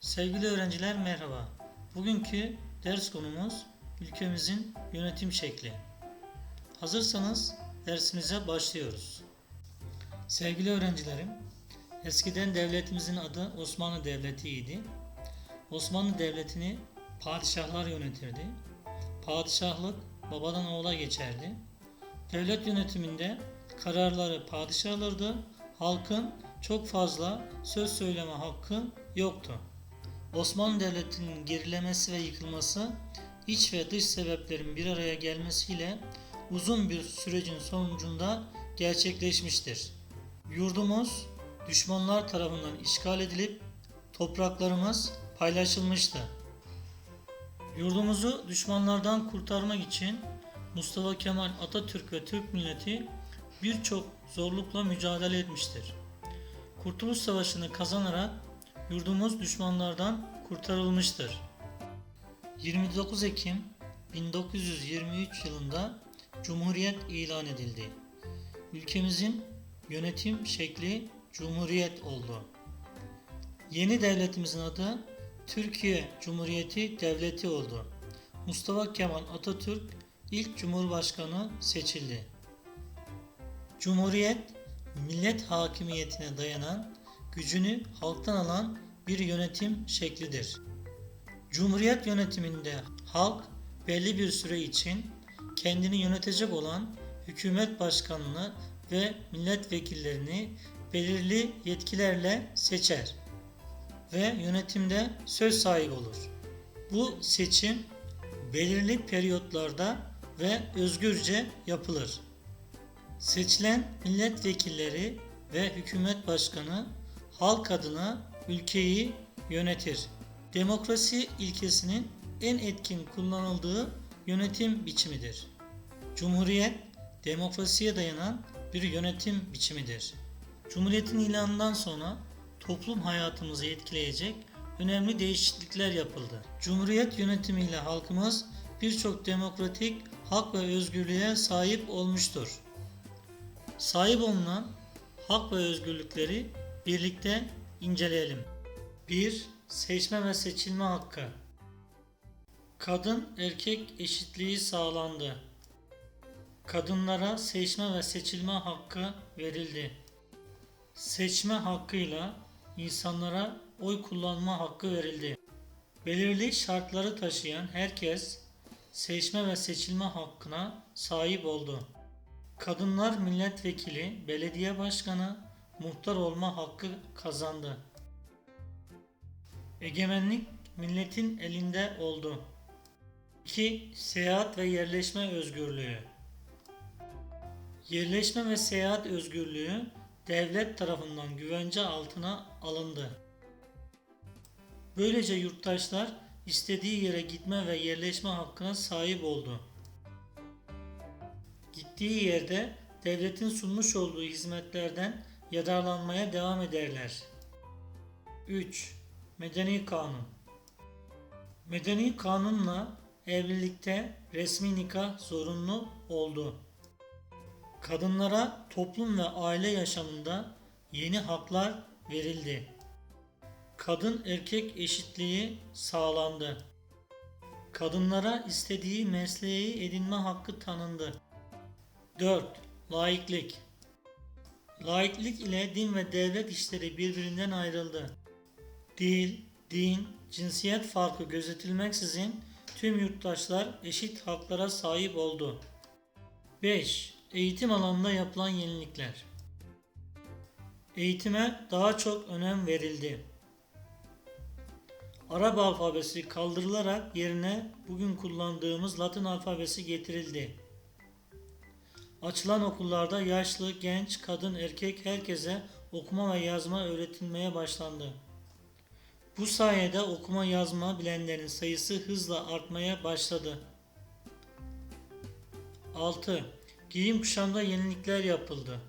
Sevgili öğrenciler merhaba. Bugünkü ders konumuz ülkemizin yönetim şekli. Hazırsanız dersimize başlıyoruz. Sevgili öğrencilerim, eskiden devletimizin adı Osmanlı Devleti'ydi. Osmanlı Devleti'ni padişahlar yönetirdi. Padişahlık babadan oğula geçerdi. Devlet yönetiminde kararları padişah alırdı. Halkın çok fazla söz söyleme hakkı yoktu. Osmanlı Devleti'nin gerilemesi ve yıkılması iç ve dış sebeplerin bir araya gelmesiyle uzun bir sürecin sonucunda gerçekleşmiştir. Yurdumuz düşmanlar tarafından işgal edilip topraklarımız paylaşılmıştı. Yurdumuzu düşmanlardan kurtarmak için Mustafa Kemal Atatürk ve Türk milleti birçok zorlukla mücadele etmiştir. Kurtuluş Savaşı'nı kazanarak yurdumuz düşmanlardan kurtarılmıştır. 29 Ekim 1923 yılında Cumhuriyet ilan edildi. Ülkemizin yönetim şekli Cumhuriyet oldu. Yeni devletimizin adı Türkiye Cumhuriyeti Devleti oldu. Mustafa Kemal Atatürk ilk Cumhurbaşkanı seçildi. Cumhuriyet, millet hakimiyetine dayanan, gücünü halktan alan bir yönetim şeklidir. Cumhuriyet yönetiminde halk belli bir süre için kendini yönetecek olan hükümet başkanını ve milletvekillerini belirli yetkilerle seçer ve yönetimde söz sahibi olur. Bu seçim belirli periyotlarda ve özgürce yapılır. Seçilen milletvekilleri ve hükümet başkanı halk adına ülkeyi yönetir. Demokrasi ilkesinin en etkin kullanıldığı yönetim biçimidir. Cumhuriyet, demokrasiye dayanan bir yönetim biçimidir. Cumhuriyetin ilanından sonra toplum hayatımızı etkileyecek önemli değişiklikler yapıldı. Cumhuriyet yönetimiyle halkımız birçok demokratik hak ve özgürlüğe sahip olmuştur. Sahip olunan hak ve özgürlükleri birlikte inceleyelim. 1. Seçme ve seçilme hakkı. Kadın erkek eşitliği sağlandı. Kadınlara seçme ve seçilme hakkı verildi. Seçme hakkıyla insanlara oy kullanma hakkı verildi. Belirli şartları taşıyan herkes seçme ve seçilme hakkına sahip oldu. Kadınlar milletvekili, belediye başkanı, muhtar olma hakkı kazandı. Egemenlik milletin elinde oldu. 2. Seyahat ve yerleşme özgürlüğü. Yerleşme ve seyahat özgürlüğü devlet tarafından güvence altına alındı. Böylece yurttaşlar istediği yere gitme ve yerleşme hakkına sahip oldu. Gittiği yerde devletin sunmuş olduğu hizmetlerden yararlanmaya devam ederler. 3. Medeni Kanun Medeni kanunla evlilikte resmi nikah zorunlu oldu. Kadınlara toplum ve aile yaşamında yeni haklar verildi. Kadın erkek eşitliği sağlandı. Kadınlara istediği mesleği edinme hakkı tanındı. 4. Laiklik Laiklik ile din ve devlet işleri birbirinden ayrıldı. Dil, din, cinsiyet farkı gözetilmeksizin tüm yurttaşlar eşit haklara sahip oldu. 5. Eğitim alanında yapılan yenilikler. Eğitime daha çok önem verildi. Arap alfabesi kaldırılarak yerine bugün kullandığımız Latin alfabesi getirildi. Açılan okullarda yaşlı, genç, kadın, erkek herkese okuma ve yazma öğretilmeye başlandı. Bu sayede okuma yazma bilenlerin sayısı hızla artmaya başladı. 6. Giyim kuşamda yenilikler yapıldı.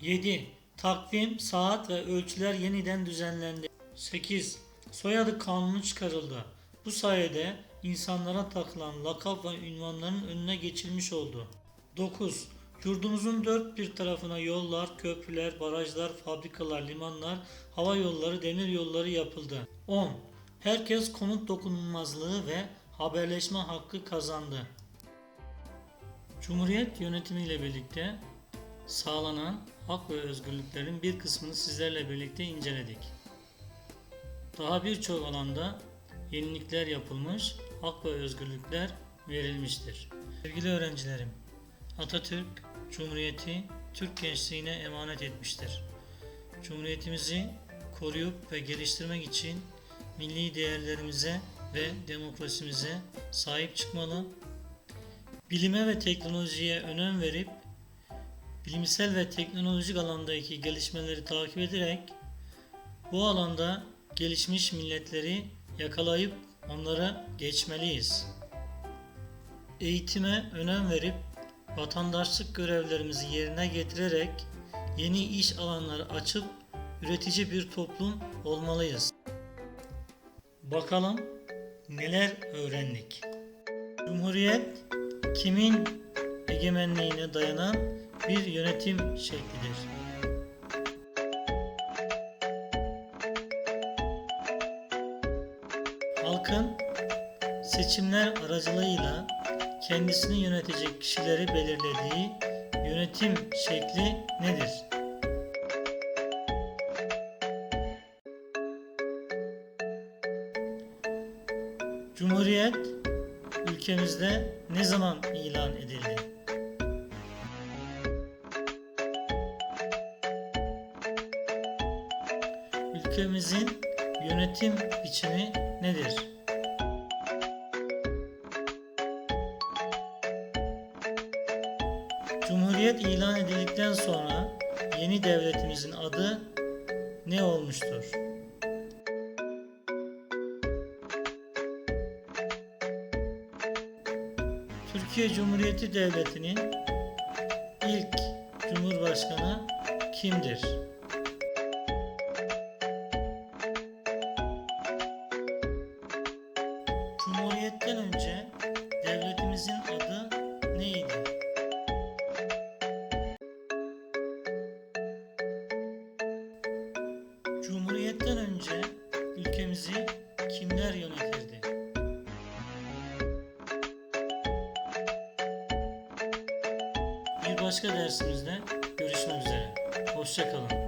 7. Takvim, saat ve ölçüler yeniden düzenlendi. 8. Soyadı kanunu çıkarıldı. Bu sayede insanlara takılan lakap ve ünvanların önüne geçilmiş oldu. 9. Yurdumuzun dört bir tarafına yollar, köprüler, barajlar, fabrikalar, limanlar, hava yolları, demir yolları yapıldı. 10. Herkes konut dokunulmazlığı ve haberleşme hakkı kazandı. Cumhuriyet yönetimiyle birlikte sağlanan hak ve özgürlüklerin bir kısmını sizlerle birlikte inceledik. Daha birçok alanda yenilikler yapılmış, hak ve özgürlükler verilmiştir. Sevgili öğrencilerim, Atatürk Cumhuriyeti Türk gençliğine emanet etmiştir. Cumhuriyetimizi koruyup ve geliştirmek için milli değerlerimize ve demokrasimize sahip çıkmalı, bilime ve teknolojiye önem verip bilimsel ve teknolojik alandaki gelişmeleri takip ederek bu alanda gelişmiş milletleri yakalayıp onlara geçmeliyiz. Eğitime önem verip vatandaşlık görevlerimizi yerine getirerek yeni iş alanları açıp üretici bir toplum olmalıyız. Bakalım neler öğrendik. Cumhuriyet kimin egemenliğine dayanan bir yönetim şeklidir. Halkın seçimler aracılığıyla kendisini yönetecek kişileri belirlediği yönetim şekli nedir? Cumhuriyet ülkemizde ne zaman ilan edildi? Ülkemizin yönetim biçimi nedir? Cumhuriyet ilan edildikten sonra yeni devletimizin adı ne olmuştur? Türkiye Cumhuriyeti Devleti'nin ilk Cumhurbaşkanı kimdir? Cumhuriyetten önce devletimizin adı neydi? Cumhuriyetten önce ülkemizi kimler yönetirdi? Başka dersimizde görüşmek üzere. Hoşçakalın.